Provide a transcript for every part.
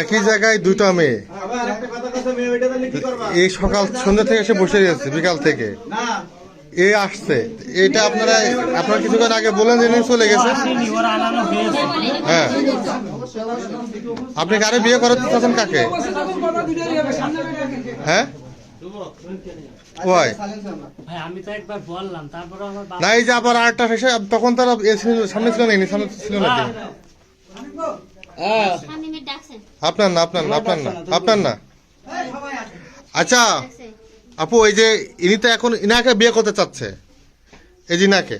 একই জায়গায় দুটো মেয়ে। এই সকাল সন্ধ্যা থেকে এসে বসে রয়েছে, বিকাল থেকে। এ আসছে। এটা আপনারা আপনারা কিছুক্ষণ আগে বলেন যে চলে গেছে। হ্যাঁ। আপনি কারে বিয়ে করাতে চাচ্ছেন কাকে? হ্যাঁ? ওই ভাই আমি তো একবার বললাম তারপরে আমার বাবা না এই যে আবার আরেকটা শেষে তখন তারা সামনে ছিল না সামনে ছিল ডাকছেন আপনার না আপনার না আপনার না আপনার না। আচ্ছা আপু এই যে ইনি তো এখন ইনাকে বিয়ে করতে চাচ্ছে। এই যে ইনাকে।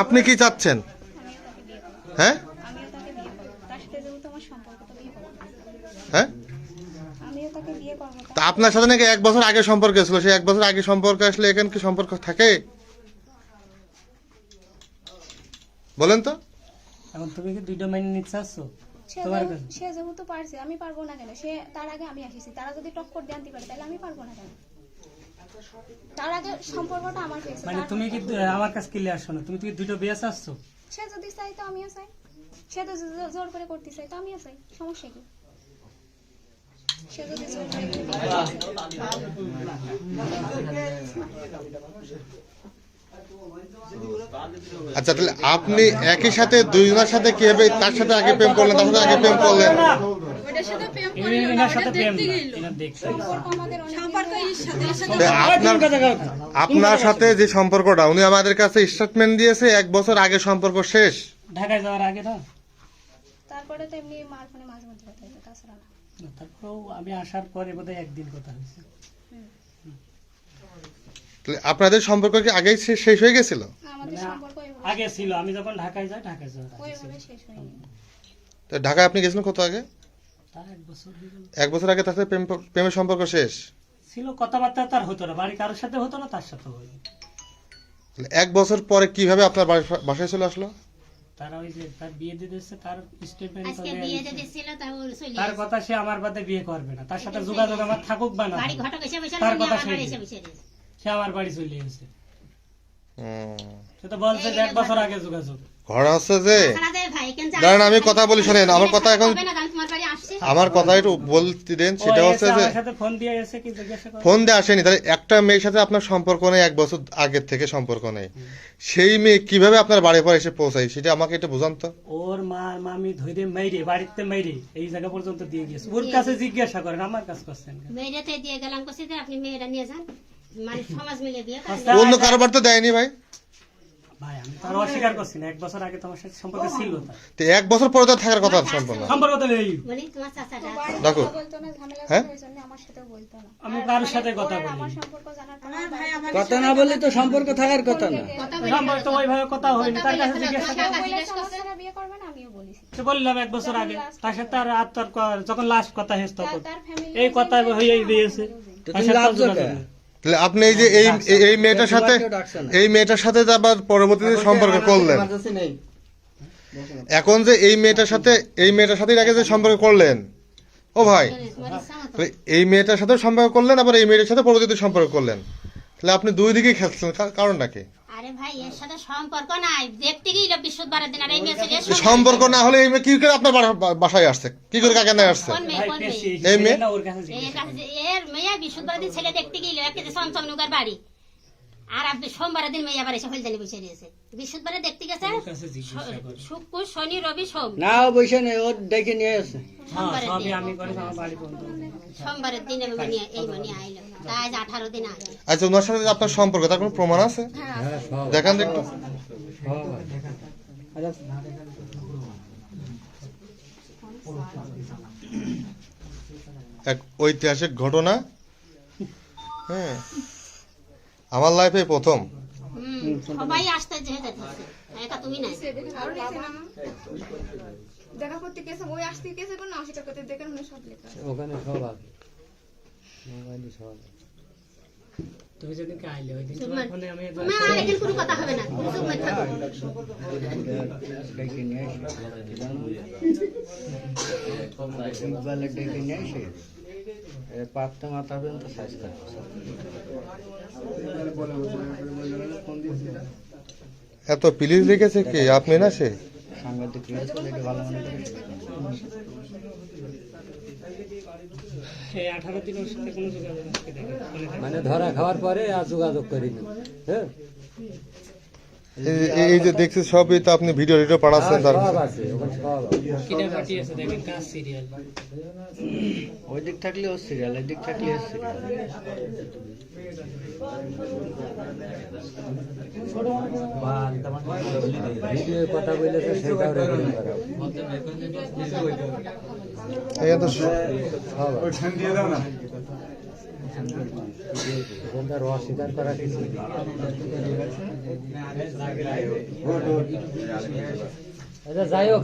আপনি কি চাচ্ছেন? হ্যাঁ? আমিও তা আপনার সাথে নাকি এক বছর আগে সম্পর্ক ছিল? সেই এক বছর আগে সম্পর্ক আসলে এখানে কি সম্পর্ক থাকে? বলেন তো। এখন তুমি কি দুইটা মাইনে নিতে আসছো সে তোমার যেহেতু- কাছে? সে যেহেতু পারছে আমি পারব না কেন? সে তার আগে আমি আসিছি। তারা যদি টক্কর দিয়ে আনতে পারে তাহলে আমি পারব না কেন? তার আগে সম্পর্কটা আমার হয়েছে। মানে তুমি কি আমার কাছে ক্লিয়ার শোনো তুমি কি দুটো বিয়ে চাচ্ছো? সে যদি চাই তো আমিও চাই। সে তো জোর করে করতে চাই তো আমিও চাই। সমস্যা কি সে যদি জোর করে করে বিয়ে করতে চায়। আচ্ছা তাহলে আপনি একই সাথে দুইজনের সাথে কীভাবে তার সাথে আগে প্রেম করলেন তার সাথে আগে প্রেম করলেন? আপনার আপনার সাথে যে সম্পর্কটা উনি আমাদের কাছে স্টেটমেন্ট দিয়েছে এক বছর আগে সম্পর্ক শেষ। ঢাকায় যাওয়ার আগে না? তারপরে তো এমনি ফোনে মাঝে কথা তারপরেও আমি আসার পরে বোধহয় একদিন কথা হয়েছে। আপনাদের সম্পর্ক কি আগেই শেষ হয়ে গেছিল? আমাদের সম্পর্ক ওইভাবে আগে ছিল আমি যখন ঢাকায় যাই ঢাকায় তো ঢাকায় আপনি গেছিলেন কত আগে? এক বছর হয়ে গেল। এক বছর আগে তার সাথে প্রেমের সম্পর্ক শেষ? ছিল কথাবার্তা তার হতো না বাড়ি কারোর সাথে হতো না তার সাথে এক বছর পরে কীভাবে আপনার বাসায় চলে আসলো? তারা ওই যে তার বিয়ে দিয়ে দিচ্ছে তার স্টেটমেন্ট আজকে বিয়ে দিতে ছিল তাও চলে তার কথা সে আমার বাদে বিয়ে করবে না। তার সাথে যোগাযোগ আমার থাকুক বা না বাড়ি ঘটক এসে বসে তার কথা আমার বাড়ি এসে বসে সে আমার বাড়ি চলে গেছে। হুম। সে তো বলছে এক বছর আগে যোগাযোগ। ঘর আছে যে? দাঁড়ান আমি কথা বলি শোনেন আমার কথা এখন হবে না, আমি তোমার বাড়ি আসছি। আমার কথা একটু বলতে দেন সেটা হচ্ছে যে ফোন দিয়ে দিয়ে আসেনি তাহলে একটা মেয়ের সাথে আপনার সম্পর্ক নেই এক বছর আগের থেকে সম্পর্ক নেই। সেই মেয়ে কীভাবে আপনার বাড়ি পর এসে পৌঁছায় সেটা আমাকে একটু বুঝান তো। ওর মা মামি ধৈর্য মেরে বাড়িতে মেরে এই জায়গা পর্যন্ত দিয়ে গেছে ওর কাছে জিজ্ঞাসা করেন আমার কাছে করছেন? মেয়েরাতে দিয়ে গেলাম কছি যে আপনি মেয়েরা নিয়ে যান। মানে সমাজ মিলে বিয়ে করেন আচ্ছা, অন্য কারোবার তো দেয়নি ভাই? ভাই আমি তো অস্বীকার করছি না। এক বছর আগে তোমার সাথে সম্পর্ক ছিল তার। তো এক বছর পরে তো থাকার কথা সম্পূর্ণ সম্পর্ক তো নেই। বলি তোমার চাচাটা দেখো। কথা বলতো না ঝামেলা হ্যাঁ? ছিল, ওই জন্য আমার সাথেও বলতো না। আমি কারোর সাথে কথা বলি আমার সম্পর্ক জানার পর আমার ভাই আমার কথা না বললে তো সম্পর্ক থাকার কথা না। সম্পর্ক তো ওইভাবে কথা হয়নি। তার কাছে জিজ্ঞাসা করে আমার সাথে বিয়ে করবে না আমিও বলেছি। তো বললাম এক বছর আগে। তার সাথে আর যখন লাস্ট কথা হয়েছে তখন এই কথা হয়ে দিয়েছে। তাহলে আপনি এই যে এই এই- মেয়েটার সাথে। এই মেয়েটার সাথে আবার পরবর্তীতে সম্পর্ক করলেন? এখন যে এই মেয়েটার সাথে এই মেয়েটার সাথে আগে যে সম্পর্ক করলেন? ও ভাই এই মেয়েটার সাথে সম্পর্ক করলেন আবার এই মেয়েটার সাথে পরবর্তীতে সম্পর্ক করলেন? তাহলে আপনি দুই দিকেই খেলছেন কারণটা কি? সম্পর্ক নাই। দেখতে গেলে বৃহস্পতিবারের দিন আর এই মেয়ে সম্পর্ক না হলে এই মেয়ে কি করে আপনার বাসায় আসছে? কি করে কাকে নিয়ে আসছে? এই মেয়ে? এর মেয়ে বৃহস্পতিবার দিন ছেলে দেখতে গেল একটা বাড়ি। আর আপনি সোমবারের দিন মেয়ে আবার এসে হলদানি বসে রয়েছে বৃহস্পতিবারে দেখতে গেছে শুক্র শনি রবি সোম। না ও বসে নেই ও ডেকে নিয়ে আসে হ্যাঁ সোমবারের দিন আমি করি আমার বাড়ি পর্যন্ত সোমবারের দিন এই মনি এই মনি আইলো। তাই আজ আঠারো দিন আগে। আচ্ছা ওনার সাথে আপনার সম্পর্ক তার কোনো প্রমাণ আছে? দেখান একটু এক ঐতিহাসিক ঘটনা। হ্যাঁ। আমার লাইফে প্রথম। সবাই আসতে যে যেতেছে একা তুমি নাই। দেখা করতে গেছে ওই আসতে গেছে কোনো? অস্বীকার করতে দেখেন মনে সব লেখা। ওখানে সব আছে। মোবাইলে সব আছে। তুমি আইলে ওই দিন তোমার ফোনে আমি তুমি আর একদিন কোনো কথা হবে না। তুমি চুপ করে থাকো। ডেকে নিয়ে আসে ডেকে নিয়ে আসে। এ পাকতে মাথা পর্যন্ত সাইজ থাকবে এত পুলিশ রেখেছে কি? আপনি না সে? সাংবাদিক ভালো মনে। মানে ধরা খাওয়ার পরে আর যোগাযোগ করিনি। হ্যাঁ? এই- এই যে দেখছি সবই তো আপনি ভিডিও টিডিও পাঠাচ্ছেন তার। সব সব ওই দিক থাকলে ও সিরিয়াল এই দিক থাকলে ও সিরিয়াল কথা বলেছে সেটাও রেকর্ডিং করা এখানে তো স- সব আছে ওখানকার অস্বীকার করা কিছু যাই হোক